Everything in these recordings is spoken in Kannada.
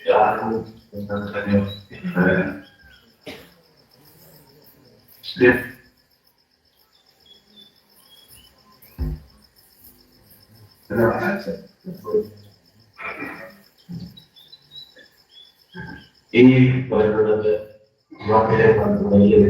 ಯಾರು ಈ ವರ್ಗದ ಮಹಿಳೆ ಮತ್ತು ಮಹಿಳೆ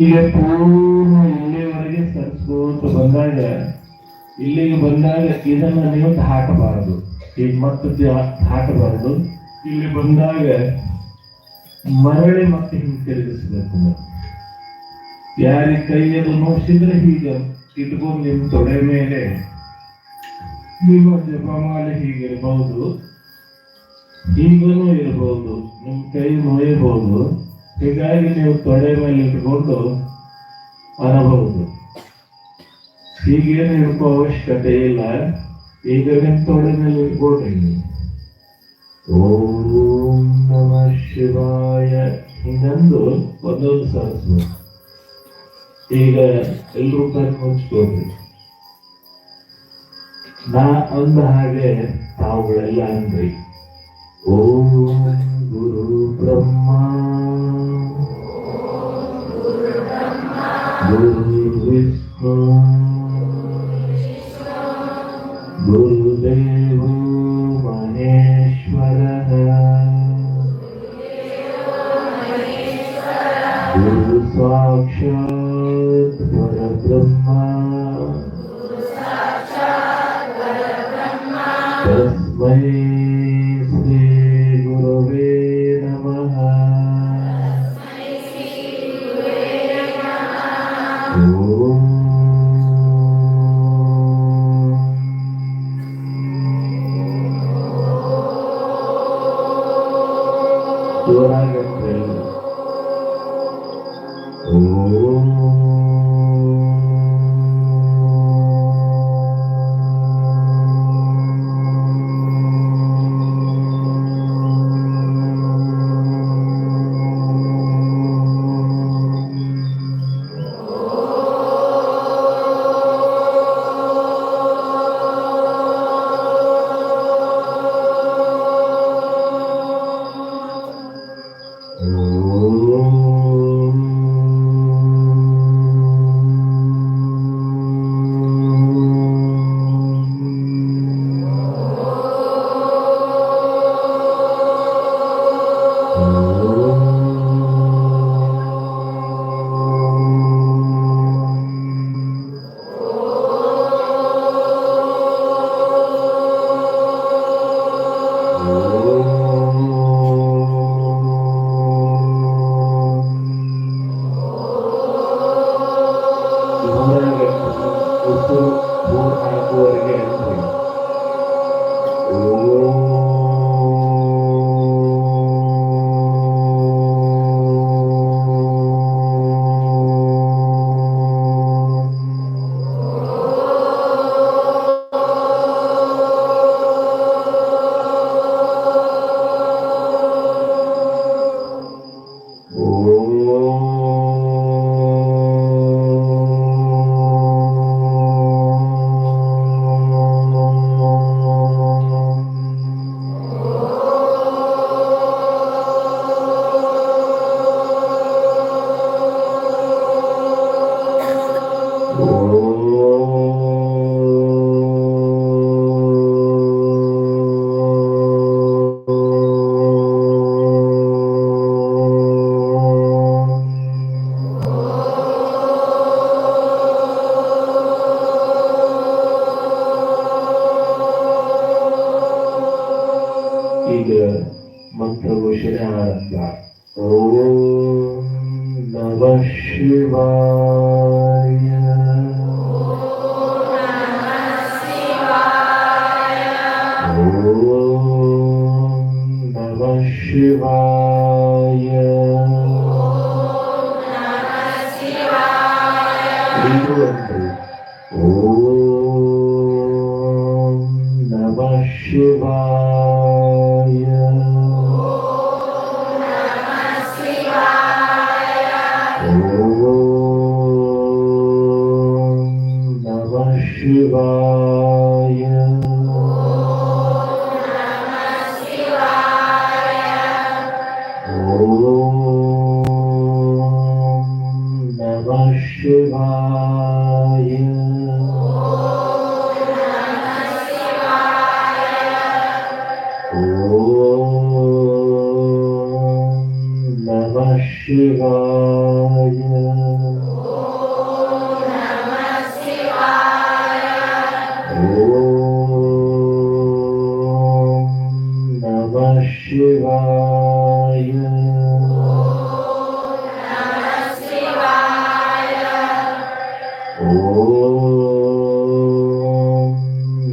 ಈಗ ಪೂರ್ಣ ಇಲ್ಲಿವರೆಗೆ ಸರಿಸ್ಕೋತ ಬಂದಾಗ, ಇಲ್ಲಿಗೆ ಬಂದಾಗ ಇದನ್ನ ನೀವು ಹಾಕಬಾರದು ಈಗ ಮತ್ತೆ ಹಾಕಬಾರದು ಇಲ್ಲಿ ಬಂದಾಗ ಮರಳಿ ಮತ್ತೆ ಹಿಂಗೆ ತಿರುಗಿಸ್ಬೇಕು ನೀವು. ಯಾರಿಗೆ ಕೈಯನ್ನು ನೋಡಿಸಿದ್ರೆ ಹೀಗೆ ಇಟ್ಕೊಂಡು ನಿಮ್ ತೊಡೆ ಮೇಲೆ ನಿಮ್ಮ ಪ್ರಮಾಣ ಹೀಗಿರ್ಬಹುದು ಹೀಗೂ ಇರಬಹುದು ನಿಮ್ಮ ಕೈ ನೋಯಬಹುದು ಹೀಗಾಗಿ ನೀವು ತೊಡೆ ಮೇಲೆ ಇಟ್ಕೊಂಡು ಅನ್ನಬಹುದು ಹೀಗೇನು ಹಿಡ್ಕೋ ಅವಶ್ಯಕತೆ ಇಲ್ಲ. ಈಗ ನಿಮ್ಮ ತೊಡೆ ಮೇಲೆ ಇಟ್ಕೊಳ್ರಿ. ನೀವು. ಓಂ ನಮ ಶಿವಾಯ. ಹಿಂಗಂದು ಒಂದೊಂದು ಸಹಸ್ರ ಈಗ ಎಲ್ಲರೂ ಕಣ್ಣು ಮುಚ್ಕೊಳ್ರಿ. ನಾ ಅಂದ ಹಾಗೆ ತಾವುಗಳೆಲ್ಲ ಅಂದ್ರಿ ಓಂ ಗುರು ಬ್ರಹ್ಮ ಗುರು ವಿಷ್ಣು ಗುರುದೇವೋ Oh. Oh.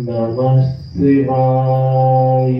नमः शिवाय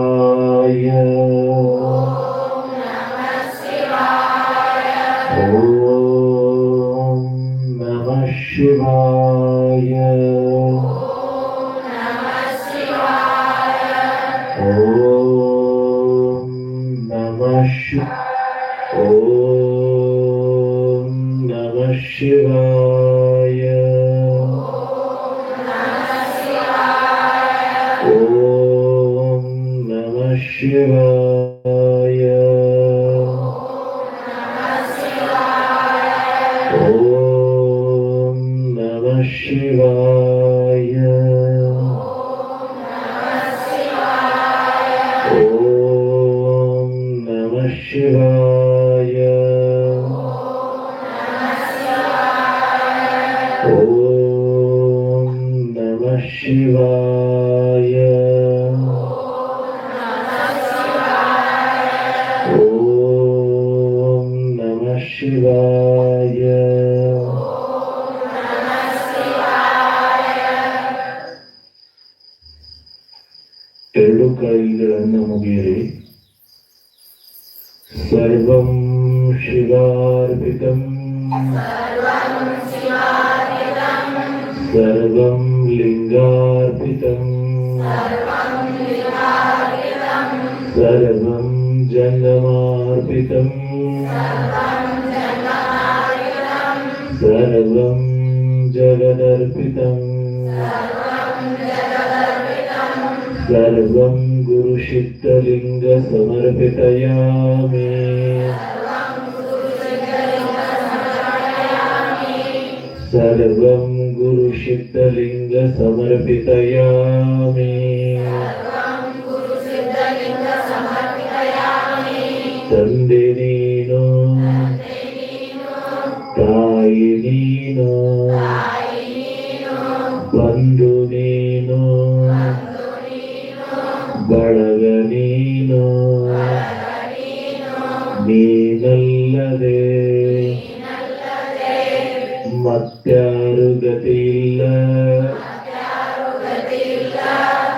Geneva जन्मार्पितं सर्वं जगदर्पितं सर्वं गुरुशिष्टलिङ्गसमर्पितयामि सर्वं गुरुशिष्टलिङ्गसमर्पितयामि ನೀನು? ಬಂದು ನೀನು? ಬಳಗ ನೀನು? ನೀನಲ್ಲದೆ? ಮತ್ತಾರು ಗತಿಯಿಲ್ಲ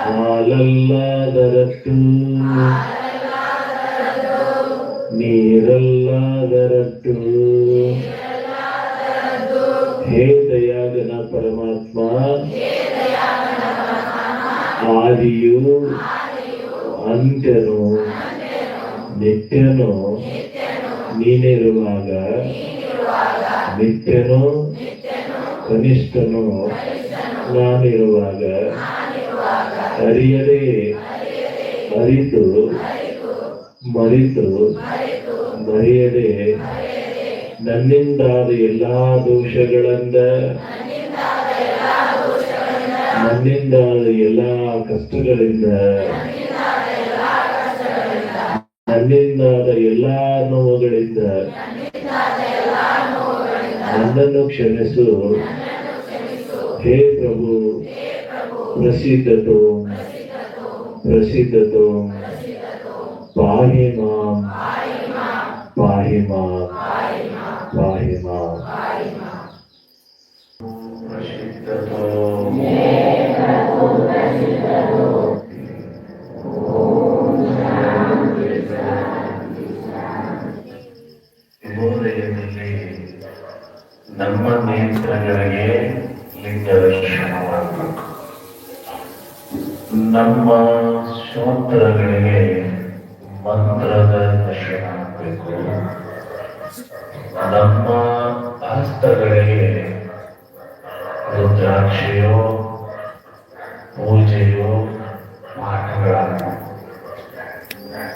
ಹಾಲಲ್ಲಾದರತ್ತು ನೀರಲ್ಲಾದರಟ್ಟು ನೀನಿರುವಾಗ ನಿತ್ಯನು ಕನಿಷ್ಠನು ನಾನಿರುವಾಗ ಅರಿಯದೇ ಅರಿತು ಮರಿತು ಮರೆಯದೆ ನನ್ನಿಂದಾದ ಎಲ್ಲಾ ದೋಷಗಳಿಂದ ನನ್ನಿಂದಾದ ಎಲ್ಲಾ ಕಷ್ಟಗಳಿಂದ ನನ್ನಿಂದಾದ ಎಲ್ಲಾ ನೋವುಗಳಿಂದ ನನ್ನನ್ನು ಕ್ಷಮಿಸು. ಹೇ ಪ್ರಭು, ಪ್ರಸಿದ್ಧತು ಪ್ರಸಿದ್ಧತು. ಪಾಹಿ ಮಾಂ ಪಾಹಿ ಮಾಂ ಪಾಹಿ ಮಾಂ. ಪ್ರಸಿದ್ಧತು. ನಮ್ಮ ನೇತ್ರಗಳಿಗೆ ಲಿಂಗ ದರ್ಶನವಾಗಬೇಕು ನಮ್ಮ ಶ್ರೋತ್ರಗಳಿಗೆ ಮಂತ್ರದ ದರ್ಶನ ಆಗಬೇಕು ನಮ್ಮ ಹಸ್ತಗಳಿಗೆ ರುದ್ರಾಕ್ಷಿಯೋ, ಪೂಜೆಯೋ, ಪಾಠಗಳಾಗಬೇಕು.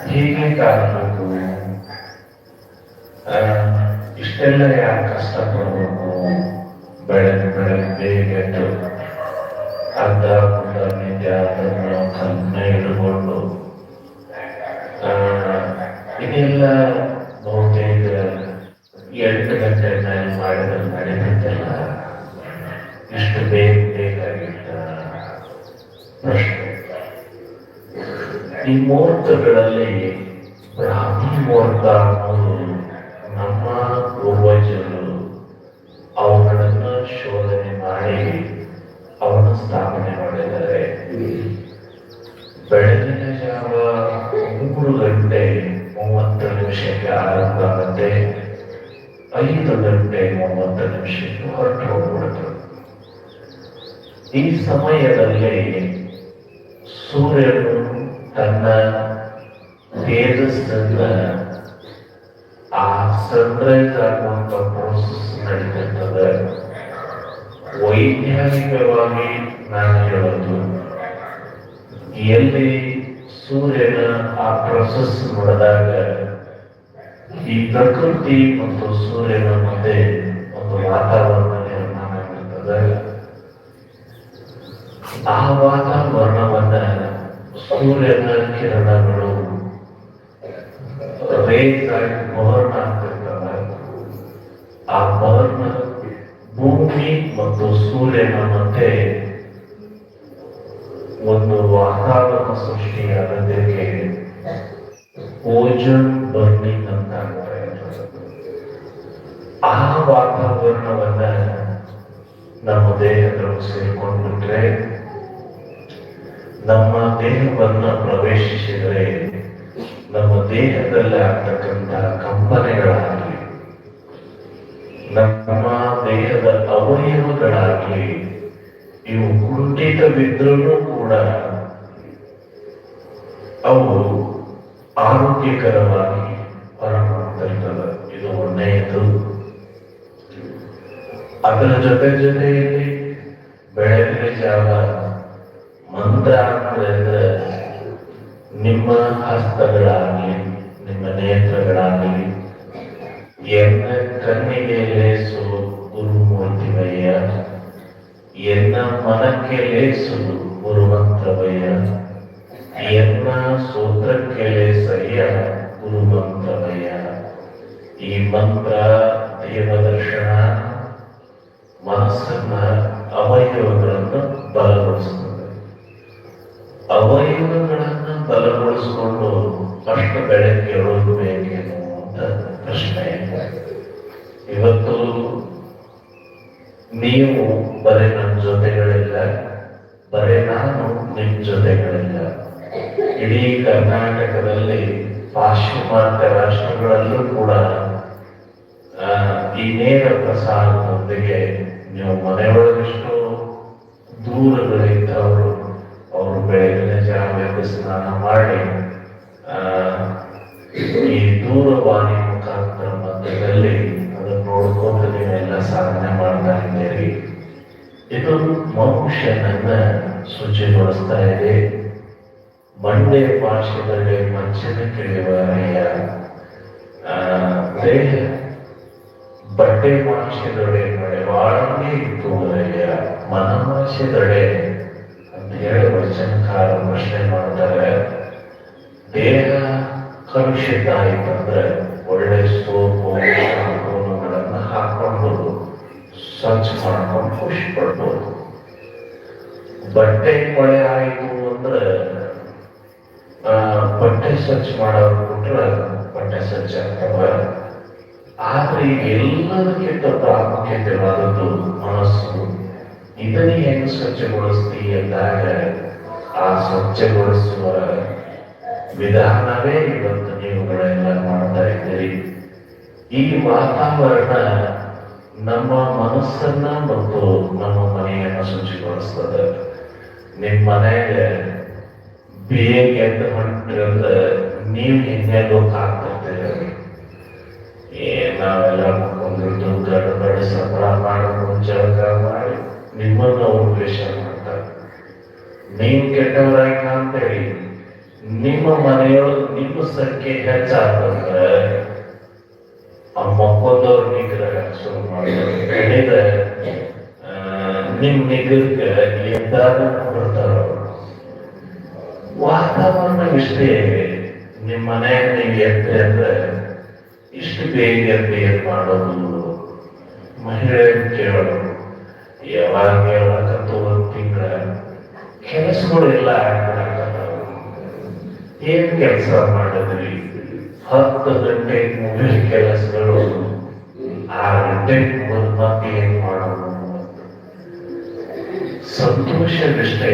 ಹೀಗೆ ಕಾಣಬೇಕು. ಇಷ್ಟೆಲ್ಲ ಯಾರು ಕಷ್ಟಪಡಬೇಕು ಬೆಳೆದು ಬೆಳೆದು ಬೇಗ ಅರ್ಧ ಅದನ್ನು ಕಲ್ಪನೆ ಇಟ್ಟುಕೊಂಡು ಆ, ಇದೆಲ್ಲ ಬಹುತೇಕ ಎಂಟು ಗಂಟೆ ಮೇಲೆ ಮಾಡಿದ್ರೆ ನಡೀತಿಲ್ಲ ಇಷ್ಟು ಬೇಗ ಬೇಕಾಗಿದ್ದ ಪ್ರಶ್ನೆ. ಈ ಮುಹೂರ್ತಗಳಲ್ಲಿ ಬ್ರಾಹ್ಮಿ ಮುಹೂರ್ತ ಅನ್ನೋದು ಐದು ಗಂಟೆ ಮೂವತ್ತು ನಿಮಿಷಕ್ಕೆ ಹೊರಟು ಹೋಗ್ಬಿಡ್ತು ಈ ಸಮಯದಲ್ಲಿ ಸೂರ್ಯನು ತನ್ನ ತೇಜಸ್ಸಿಂದ ಆ ಸನ್ರೈಸ್ ಆಗುವಂತ ಪ್ರೋಸೆಸ್ ನಡೀತಿರ್ತದೆ ವೈಜ್ಞಾನಿಕವಾಗಿ ನಾನು ಹೇಳೋದು, ಎಲ್ಲಿ ಸೂರ್ಯನ ಆ ಪ್ರೊಸೆಸ್ ನಡೆದಾಗ ಈ ಪ್ರಕೃತಿ ಮತ್ತು ಸೂರ್ಯನ ಮಧ್ಯೆ ಒಂದು ವಾತಾವರಣ ನಿರ್ಮಾಣ ಆಗಿರ್ತದೆ ಆ ವಾತಾವರಣವನ್ನ ಸೂರ್ಯನ ಕಿರಣಗಳು ರೇಸ್ ಮಹರ್ಣ ಆಗ್ತಿರ್ತವೆ. ಆ ಬರ್ನ್ ಭೂಮಿ ಮತ್ತು ಸೂರ್ಯನ ಮಧ್ಯೆ ಒಂದು ವಾತಾವರಣ ಸೃಷ್ಟಿಯಾಗೋದಕ್ಕೆ ಓಜನ್ ಬರ್ನಿಂಗ್ ಅಂತ ಅಂತಾರೆ. ಆ ವಾತಾವರಣವನ್ನ ನಮ್ಮ ದೇಹದೊಳಗೆ ಸೇರ್ಕೊಂಡ್ಬಿಟ್ರೆ ನಮ್ಮ ದೇಹವನ್ನ ಪ್ರವೇಶಿಸಿದರೆ ನಮ್ಮ ದೇಹದಲ್ಲಿ ಆಗ್ತಕ್ಕಂಥ ಕಂಪನೆಗಳಾಗಲಿ, ನಮ್ಮ ದೇಹದ ಅವಯವಗಳಾಗಲಿ, ಇವು ಕುಂಠಿತವಿದ್ರೂ ಕೂಡ ಅವು ಆರೋಗ್ಯಕರವಾಗಿ ಪರಮಾತ್ಮ ಇದು ಒಳ್ಳೆಯದು ಅದರ ಜೊತೆ ಜೊತೆಯಲ್ಲಿ ಬೆಳಗಿನ ಜಾವ ಮಂತ್ರ ಅಂದ್ರೆ ನಿಮ್ಮ ಹಸ್ತಗಳಾಗಲಿ, ನಿಮ್ಮ ನೇತ್ರಗಳಾಗಲಿ ಎನ್ನ ಕಣ್ಣಿಗೆ ಲೇಸು ಗುರುಮೂರ್ತಿವಯ್ಯ ಎನ್ನ ಮನಕ್ಕೆ ಲೇಸು ಗುರುಮಂತ್ರವಯ್ಯ ಎನ್ನ ಸೂತ್ರಕ್ಕೆ ಗುರು ಮಂತ್ರದಯ ಈ ಮಂತ್ರ ದೇವದರ್ಶನ ಮನಸ್ಸನ್ನ ಅವಯವಗಳನ್ನು ಬಲಗೊಳಿಸುತ್ತದೆ. ಅವಯವಗಳನ್ನು ಬಲಗೊಳಿಸಿಕೊಂಡು ಅಷ್ಟು ಬೆಳೆ ಕೇಳೋದು ಬೇಕೇನು ಅಂತ ಪ್ರಶ್ನೆ. ಇವತ್ತು ನೀವು ಬರೀ ನನ್ನ ಜೊತೆಗಳಿಲ್ಲ, ಬರೀ ನಾನು ನಿಮ್ಮ ಜೊತೆಗಳಿಲ್ಲ. ಇಡೀ ಕರ್ನಾಟಕದಲ್ಲಿ ಪಾಶ್ಚಿಮಾತ್ಯ ರಾಷ್ಟ್ರಗಳಲ್ಲೂ ಕೂಡ ಈ ನೇರ ಪ್ರಸಾರದೊಂದಿಗೆ ನೀವು ಮನೆಯೊಳಗಷ್ಟು ದೂರಗಳಿದ್ದವರು ಅವರು ಬೆಳಗಿನ ಎದ್ದು ಸ್ನಾನ ಮಾಡಿ ಈ ದೂರವಾಣಿ ಮುಖಾಂತರ ಮಧ್ಯದಲ್ಲಿ ಅದನ್ನು ನೋಡ್ಕೊಂಡು ನೀವೆಲ್ಲ ಸಾಧನೆ ಮಾಡ್ತಾ ಇದ್ದೀರಿ. ಇದು ಮನುಷ್ಯನನ್ನ ಶುಚಿಗೊಳಿಸ್ತಾ ಇದೆ. ಮಂಡೆ ಭಾಷೆದಲ್ಲಿ ಮಜ್ಜನ ಕಿಳಿವರೆಯ ದೇಹ ಬಟ್ಟೆ ಇತ್ತು ನಡೆವಾಳನೆ ಮನ ಮನಮಾಷೆದೊಡೆ ಅಂತ ಹೇಳಿ ವಚನಕಾರ ಪ್ರಶ್ನೆ ಮಾಡ್ತಾರೆ. ದೇಹ ಕಲುಷಿತ ಆಯ್ತಂದ್ರೆ ಒಳ್ಳೆ ಸೋಪು, ಶಾಂಪೂನುಗಳನ್ನ ಹಾಕೊಂಡ್ಬೋದು ಸ್ವಚ್ಛ ಮಾಡ್ಕೊಂಡು ಖುಷಿ ಪಡ್ಬೋದು ಬಟ್ಟೆ ಕೊಳೆ ಆಯಿತು ಅಂದ್ರೆ ಬಟ್ಟೆ ಸ್ವಚ್ಛ ಮಾಡೋರು ಬಿಟ್ರೆ ಬಟ್ಟೆ ಸ್ವಚ್ಛ ಆಗ್ತವೆ ಆದ್ರೆ ಈಗ ಎಲ್ಲದಕ್ಕಿಂತ ಪ್ರಾಮುಖ್ಯತೆವಾದದ್ದು ಮನಸ್ಸು. ಇದನ್ನ ಹೆಂಗ್ ಸ್ವಚ್ಛಗೊಳಿಸ್ತಿ ಎಂದಾಗ ಆ ಸ್ವಚ್ಛಗೊಳಿಸುವ ವಿಧಾನವೇ ಇವತ್ತು ನೀವುಗಳೆಲ್ಲ ಮಾಡ್ತಾ ಇದ್ದೀರಿ. ಈ ವಾತಾವರಣ ನಮ್ಮ ಮನಸ್ಸನ್ನ ಮತ್ತು ನಮ್ಮ ಮನೆಯನ್ನ ಶುಚಿಗೊಳಿಸ್ತದೆ. ನಿಮ್ಮ ಮನೆಗೆ ಬೇಗ ಅಂತ ಹೊಂಟ್ರಂದ್ರೆ ನೀವು ಹೆಂಗೆಲ್ಲೋ ಕಾಡ್ತಿರ್ತೀರಿ ಏ, ನಾವೆಲ್ಲ ಕುತ್ಕೊಂಡಿದ್ದು ಗಡಬಡಿ ಸಂಬಳ ಮಾಡೋದು ಜಳಕ ಮಾಡಿ ನಿಮ್ಮನ್ನ ಅವರು ದ್ವೇಷ ಮಾಡ್ತಾರೆ. ನೀವು ಕೆಟ್ಟವರಾಗಿ ಕಾಣ್ತೀರಿ. ನಿಮ್ಮ ಮನೆಯೊಳಗೆ ನಿಮ್ಮ ಸಂಖ್ಯೆ ಹೆಚ್ಚಾಗ್ತಂದ್ರೆ ಆ ಮಕ್ಕೊಂದವ್ರ ನಿಗ್ರಹ ಶುರು ಮಾಡಿದ್ರೆ ನಿಮ್ಮ ನಿಮ್ ನಿಗ್ರಹಕ್ಕೆ ಬರ್ತಾರ ವಾತಾವರಣ ಇಷ್ಟೇ ನಿಮ್ಮ ಮನೆಯಾಗ ನೀವು ಎದ್ದೆ ಅಂದ್ರೆ ಇಷ್ಟು ಬೇಗ ಬೇಗ ಮಾಡೋದು? ಮಹಿಳೆಯರು ಕೇಳೋದು, ಯಾವಾಗ ಹೇಳಕತ್ತು ಒಂದು ಕೆಲಸಗಳು ಎಲ್ಲ ಏನ್ ಕೆಲಸ ಮಾಡಿದ್ರಿ? ಹತ್ತು ಗಂಟೆ ಮುಗಿದ ಕೆಲಸಗಳು, ಆರು ಗಂಟೆ ಮುಗಿದ ಮತ್ತೆ ಏನ್ ಮಾಡೋದು? ಸಂತೋಷವಿಷ್ಟೇ.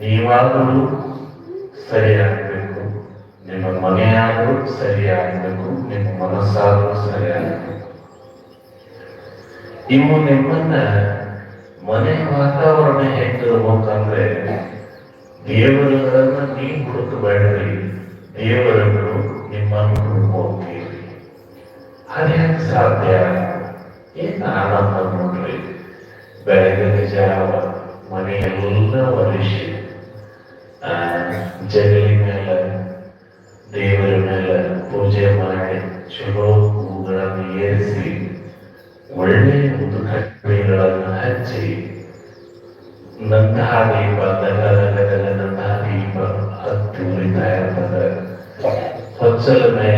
ನೀವಾದರೂ ಸರಿಯಾಗಬೇಕು. ನಿಮ್ಮ ಮನೆಯಾದರೂ ಸರಿಯಾಗಬೇಕು, ನಿಮ್ಮ ಮನಸ್ಸಾದರೂ ಸರಿಯಾಗಬೇಕು. ಇವು ನಿಮ್ಮನ್ನ ಮನೆ ವಾತಾವರಣ ಹೆಂಗಿರ್ಬೇಕಂದ್ರೆ ದೇವರುಗಳನ್ನ ನೀವು ಹುಡುಕಬೇಡ್ರಿ ದೇವರುಗಳು ನಿಮ್ಮನ್ನು ಹುಡುಕೋತೀರಿ ಅದ್ಯಾಕೆ ಸಾಧ್ಯ? ಏನ್ ಆನಂದ ನೋಡ್ರಿ. ಬೆಳಗಿನ ಜಾವ ಮನೆಯೆಲ್ಲ ಒಲಿಸಿ ಆ, ಜಗಲಿ ಮೇಲೆ ದೇವರ ಮೇಲೆ ಪೂಜೆ ಮಾಡಿ ಚಲೋ ಹೂಗಳನ್ನು ಏರಿಸಿ ಒಳ್ಳೆ ಉದುಕಟ್ಟೆಗಳನ್ನು ಹಚ್ಚಿ ನಂತಹ ದೀಪ ದಗದಗದಗ ನಂತಹ ದೀಪ ಹತ್ತಿ ಉರಿತಾ ಇರ್ತದೆ ಹೊಚ್ಚಲ ಮೇಲೆ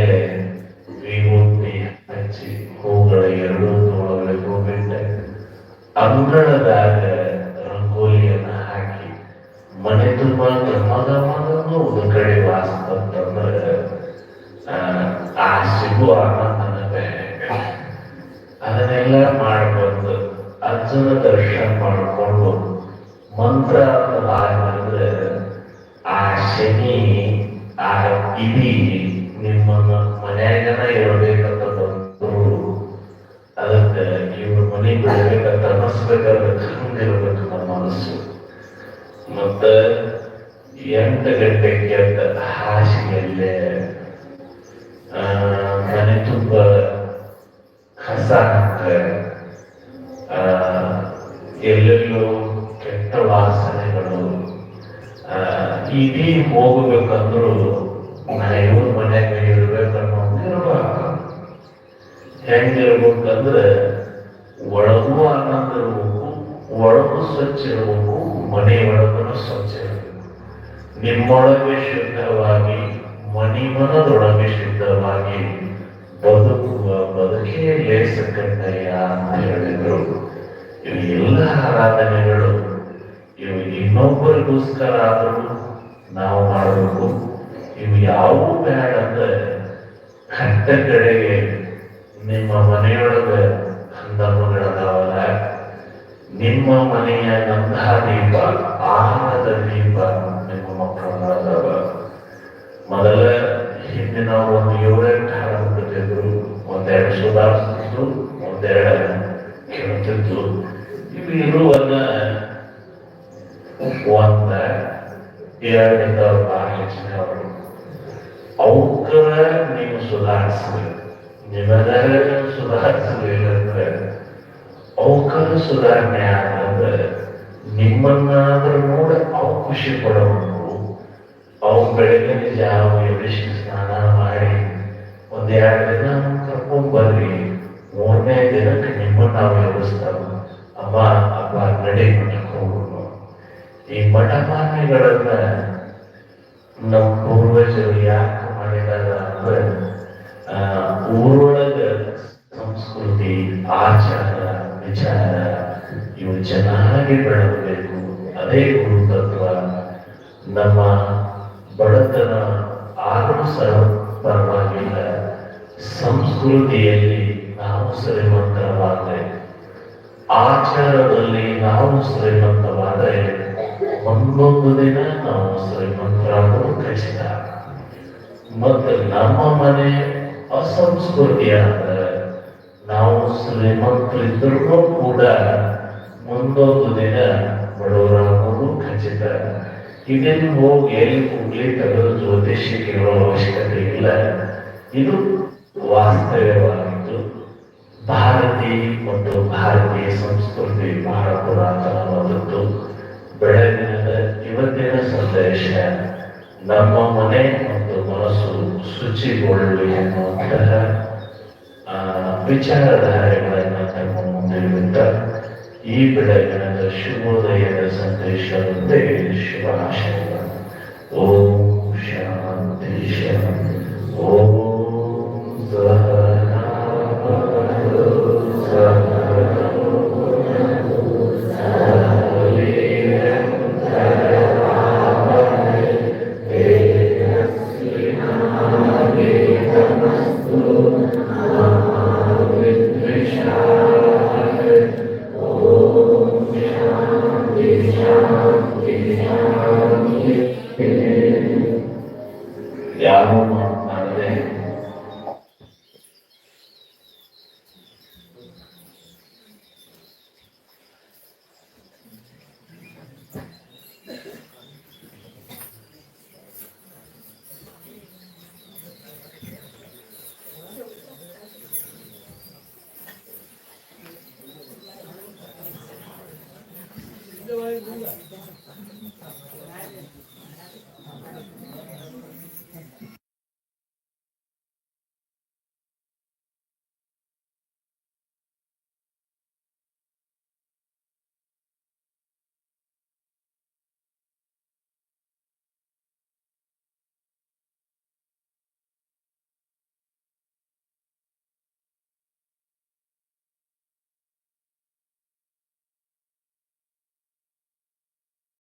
ಮತ್ತ ಎಂಟು ಗಂಟೆಗೆ ಎದ್ದ ಹಾಸಿಗೆಯಲ್ಲೇ ಆ, ಮನೆ ತುಂಬ ಕಸ ಎಲ್ಲೆಲ್ಲೂ ಕೆಟ್ಟ ವಾಸನೆಗಳು. ಇಡೀ ಹೋಗಬೇಕಂದ್ರು ಇವ್ರ ಮನ್ಯಾಗ ಇರ್ಬೇಕನ್ನೋ ಇರ್ಬೇಕು ಹೆಂಗಿರ್ಬೇಕಂದ್ರೆ ನಿಮ್ಮೊಳಗೆ ಶುದ್ಧವಾಗಿ ಮನಿ ಮನದೊಳಗೆ ಶುದ್ಧವಾಗಿ ಬದುಕುವ ಬದುಕೇ ಲೇಸ ಅಂತ ಹೇಳಿದ್ರು. ಇವು ಎಲ್ಲ ಆರಾಧನೆಗಳು ಇವು ಇನ್ನೊಬ್ಬರಿಗೋಸ್ಕರ ಆದರೂ ನಾವು ಮಾಡಬೇಕು. ಇವು ಯಾವೂ ಬೇಡ ಅಂದ್ರೆ ಕಟ್ಟ ಕಡೆಗೆ ನಿಮ್ಮ ಮನೆಯೊಳಗೆ ಹಂದಮ್ಮಗಳದಾವಲ್ಲ ನಿಮ್ಮ ಮನೆಯ ಗಂಧ ದೀಪ ಆಹಾರದ ದೀಪ ಮಕ್ಕಳದಾವ ಮೊದಲ ಹಿಂದಿನ ಒಂದು ಏಳೆಂಟು ಹಾಡು ಬಿಟ್ಟಿದ್ರು ಒಂದೆರಡು ಸುಧಾರಿಸ್ತಿದ್ರು ಒಂದೆರಡು ಕೇಳ್ತಿದ್ರು. ಇವು ಇರುವನ್ನ ಒಂದ ಎರಡರಿಂದ ಭಾಳ ಹೆಚ್ಚಿನ ಅವರು ಅವಕ್ಕರ ನೀವು ಸುಧಾರಿಸ್ಬೇಕು ನಿಮಗ ಸುಧಾರಿಸಲಿಲ್ಲ ಅಂದ್ರೆ ಅವಕ್ಕರ ಸುಧಾರಣೆ ಆದ್ರೆ ನಿಮ್ಮನ್ನಾದ್ರೂ ನೋಡಿ ಅವು ಖುಷಿ ಪಡಬೇಕು ಅವು ಬೆಳಗಿನ ಜಾವ ಎಷ್ಟು ಸ್ನಾನ ಮಾಡಿ ಒಂದೆರಡು ದಿನ ಕರ್ಕೊಂಡ್ ಬರ್ರಿ ಮೂರನೇ ದಿನಕ್ಕೆ ನಿಮ್ಮನ್ನು ನಾವು ಅಪ್ಪಾ ಅಮ್ಮ ಅಪ್ಪ, ನಡಿ ಮಠಕ್ಕೆ ಹೋಗೋಣ ಈ ಮಠಮಾನ್ಯಗಳನ್ನ ನಮ್ಮ ಪೂರ್ವಜರು ಯಾಕೆ ಮಾಡಿದಾರ ಅಂದ್ರೆ ಊರೊಳಗ ಸಂಸ್ಕೃತಿ, ಆಚಾರ, ವಿಚಾರ ಇವು ಚೆನ್ನಾಗಿ ಬೆಳಗಬೇಕು ಅದೇ ಗುರುತತ್ವ ನಮ್ಮ ಒಂದೊಂದು ದಿನ ನಾವು ಶ್ರೀಮಂತರನ್ನು ಖಚಿತ ಮತ್ತು ನಮ್ಮ ಮನೆ ಅಸಂಸ್ಕೃತಿಯಾದ ನಾವು ಶ್ರೀಮಂತರಿದ್ರೂ ಕೂಡ ಮುಂದೊಂದು ದಿನ ಬಡವರಾಗೋದು ಖಚಿತ. ಇದನ್ನು ಹೋಗಿ ಎಲ್ಲಿ ಕೂಡಲಿ ತೆಗೆದು ಜ್ಯೋತಿಷಿ ಕೇಳೋ ಅವಶ್ಯಕತೆ ಇಲ್ಲ. ಇದು ವಾಸ್ತವ್ಯವಾಗಿದ್ದು ಭಾರತೀಯ ಮತ್ತು ಭಾರತೀಯ ಸಂಸ್ಕೃತಿ. ಸಂದೇಶ ನಮ್ಮ ಮನೆ ಮತ್ತು ಮನಸ್ಸು ಶುಚಿಗೊಳ್ಳಲಿ ಎನ್ನುವಂತಹ ವಿಚಾರಧಾರೆಗಳನ್ನು ನಮ್ಮ ಮುಂದೆ ಇಡುತ್ತ, ಈ ಬೆಳಗಿನ ಶುಭೋದಯದ ಸಂದೇಶದಂತೆ ಶುಭಾಶಯಗಳು ಓಂ ಶಾಂತಿ ಶಾಂತಿ. Yeah, definitely.